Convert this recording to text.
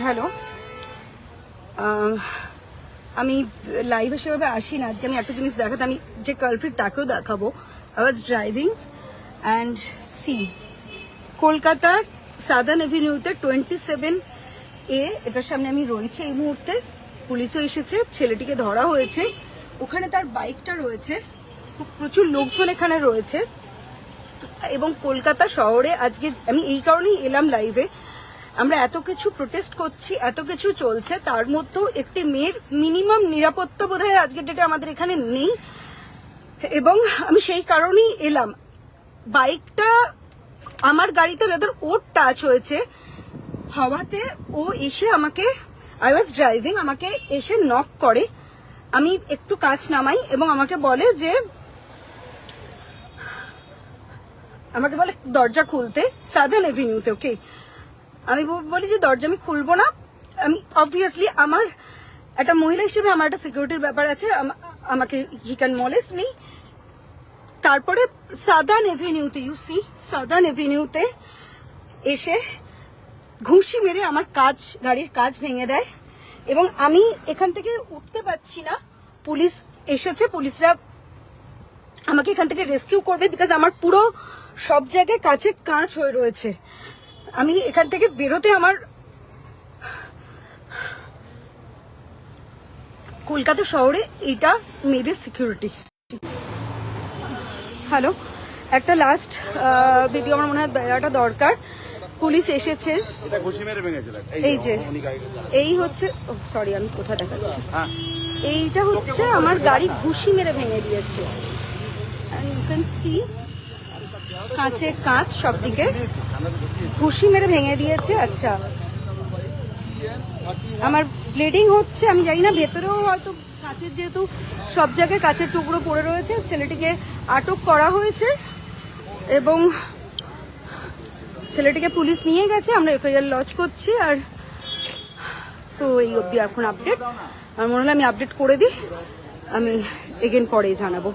Hello. আমি লাইভে সেভাবে আসি না। আজকে আমি একটা জিনিস দেখাতে আমি যে কালফ্রিট তাকেও দেখাবো। I was driving and see কলকাতার সাদার্ন এভিনিউতে টোয়েন্টি সেভেন এ এটার সামনে আমি রয়েছি এই মুহূর্তে। পুলিশও এসেছে, ছেলেটিকে ধরা হয়েছে। ওখানে তার বাইকটা রয়েছে। প্রচুর লোকজন এখানে রয়েছে। এবং কলকাতা শহরে আজকে আমি এই কারণেই এলাম লাইভে আমরা এত কিছু প্রোটেস্ট করছি, এত কিছু চলছে, তার মধ্যেও একটি মেয়ের মিনিমাম নিরাপত্তা বোধ হয় আজকের ডেটে আমাদের এখানে নেই। এবং আমি সেই কারণেই এলাম। বাইকটা আমার গাড়িতে রেদার ওর টাচ হয়েছে। হওয়াতে ও এসে আমাকে আই ওয়াজ ড্রাইভিং আমাকে এসে নক করে। আমি একটু কাজ নামাই এবং আমাকে বলে যে, আমাকে বলে দরজা খুলতে সাদার্ন এভিনিউতে ওকে আমি বলি যে দরজা আমি খুলবো না। আমি অবভিয়াসলি আমার একটা মহিলা হিসেবে আমার একটা সিকিউরিটির ব্যাপার আছে। আমাকে হি ক্যান মলেস মি তারপরে সাদার্ন এভিনিউতে ইউ সি সাদার্ন এভিনিউতে এসে ঘুষি মেরে আমার কাজ, গাড়ির কাজ ভেঙে দেয়। এবং আমি এখান থেকে উঠতে পারছি না। পুলিশ এসেছে, পুলিশরা আমাকে এখান থেকে রেস্কিউ করবে বিকজ আমার পুরো সব জায়গায় কাছে কাঁচ হয়ে রয়েছে। আমি এখান থেকে বেরোতে আমার কলকাতা শহরে এটা মেয়েদের সিকিউরিটি হ্যালো একটা লাস্ট ভিডিও আমার মনে হয় দেওয়াটা দরকার। পুলিশ এসেছে। এই যে এই হচ্ছে সরি আমি কোথায় দেখাচ্ছি? হ্যাঁ। এইটা হচ্ছে আমার গাড়ি ঘুষি মেরে ভেঙে দিয়েছে। ইউ ক্যান সি কাঁচে কাঁচ সব দিকে ঘুষি মেরে ভেঙে দিয়েছে আচ্ছা। আমার ব্লিডিং হচ্ছে, আমি জানি না, ভেতরেও হয়তো কাঁচের যেহেতু সব জায়গায় কাঁচের টুকরো পড়ে রয়েছে, ছেলেটিকে আটক করা হয়েছে এবং ছেলেটিকে পুলিশ নিয়ে গেছে, আমরা এফআইআর লজ করছি আর সো এই অবধি এখন আপডেট আমার মনে হলো আমি আপডেট করে দিই, আমি এগেন পরে জানাব।